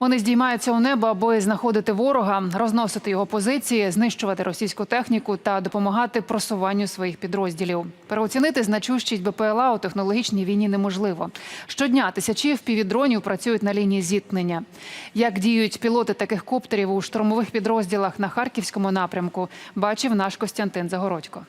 Вони здіймаються у небо, аби знаходити ворога, розносити його позиції, знищувати російську техніку та допомагати просуванню своїх підрозділів. Переоцінити значущість БПЛА у технологічній війні неможливо. Щодня тисячі впівдронів працюють на лінії зіткнення. Як діють пілоти таких коптерів у штурмових підрозділах на харківському напрямку, бачив наш Костянтин Загородько.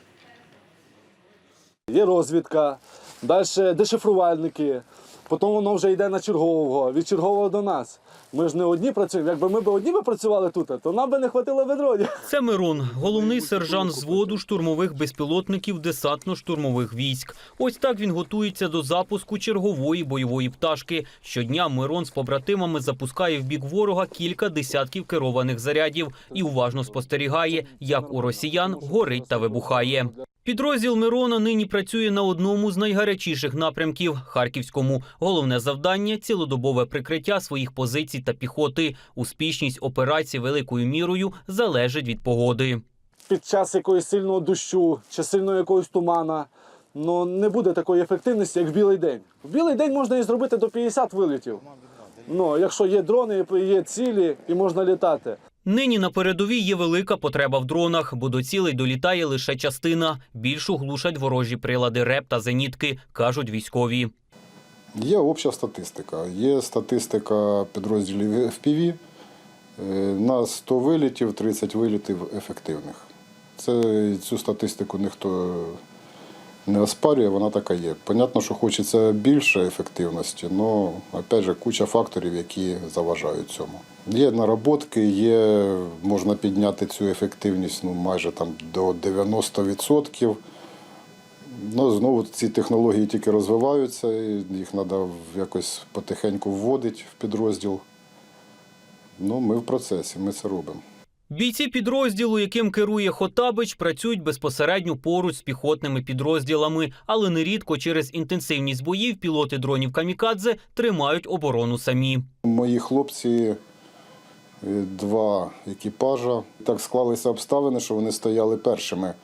Є розвідка, далі дешифрувальники, потім воно вже йде на чергового, від чергового до нас. Ми ж не одні працюємо. Якби ми б одні би працювали тут, то нам би не хватило би. Це Мирон, головний сержант зводу штурмових безпілотників десантно-штурмових військ. Ось так він готується до запуску чергової бойової пташки. Щодня Мирон з побратимами запускає в бік ворога кілька десятків керованих зарядів і уважно спостерігає, як у росіян горить та вибухає. Підрозділ Мирона нині працює на одному з найгарячіших напрямків Харківському. Головне завдання цілодобове прикриття своїх позицій та піхоти. Успішність операції великою мірою залежить від погоди. Під час якогось сильного дощу чи сильного якогось тумана. Ну не буде такої ефективності, як в білий день. В білий день можна і зробити до 50 вилітів. Ну, якщо є дрони, є цілі і можна літати. Нині на передовій є велика потреба в дронах, бо до цілей долітає лише частина. Більшу глушать ворожі прилади РЕП та зенітки, кажуть військові. Є обща статистика. Є статистика підрозділів FPV. Е, На 100 вилітів 30 вилітів ефективних. Це, цю статистику ніхто не оспарює, вона така є. Понятно, що хочеться більше ефективності, але опять же, куча факторів, які заважають цьому. Є наработки, є, можна підняти цю ефективність ну, майже там, до 90%. Ну, знову ці технології тільки розвиваються, і їх треба якось потихеньку вводити в підрозділ. Ну, ми в процесі, ми це робимо. Бійці підрозділу, яким керує Хотабич, працюють безпосередньо поруч з піхотними підрозділами, але нерідко через інтенсивність боїв пілоти дронів камікадзе тримають оборону самі. Мої хлопці, два екіпажа. Так склалися обставини, що вони стояли першими.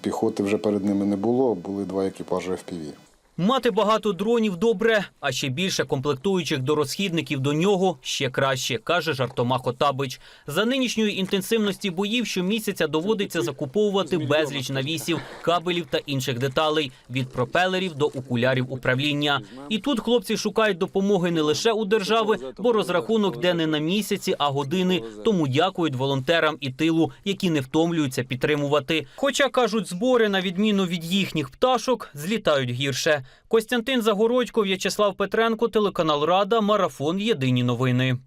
Піхоти вже перед ними не було, були два екіпажі FPV. Мати багато дронів добре, а ще більше комплектуючих до розхідників до нього ще краще, каже жартома Хотабич. За нинішньої інтенсивності боїв щомісяця доводиться закуповувати безліч навісів, кабелів та інших деталей від пропелерів до окулярів управління. І тут хлопці шукають допомоги не лише у держави, бо розрахунок де не на місяці, а години. Тому дякують волонтерам і тилу, які не втомлюються підтримувати. Хоча кажуть, збори на відміну від їхніх пташок злітають гірше. Костянтин Загородько, В'ячеслав Петренко, телеканал Рада, Марафон. Єдині новини.